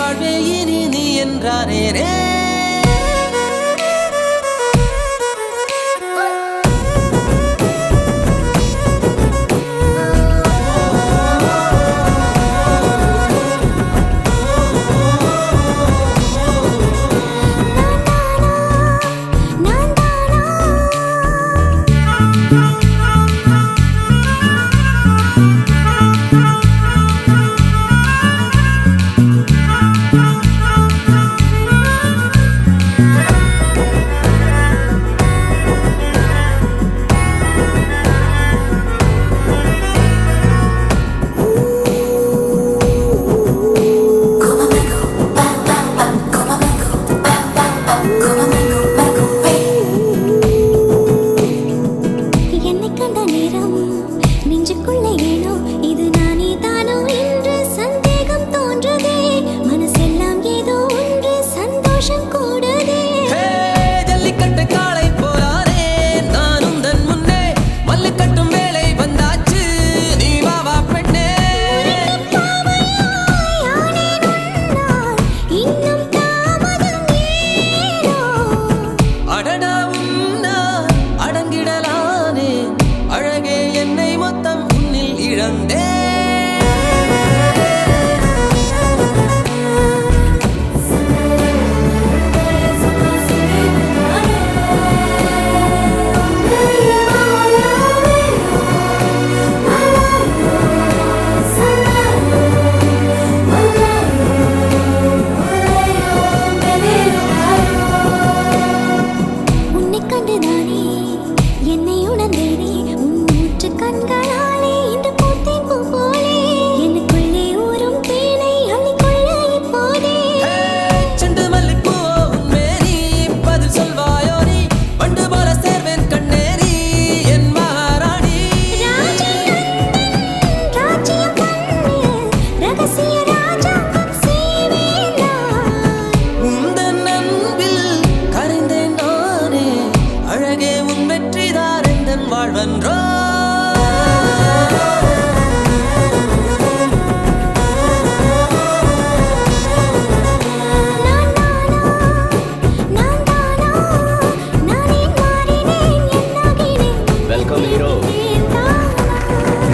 வாழ்வே இனி நீ என்றானேனே வாழ்வன்றோ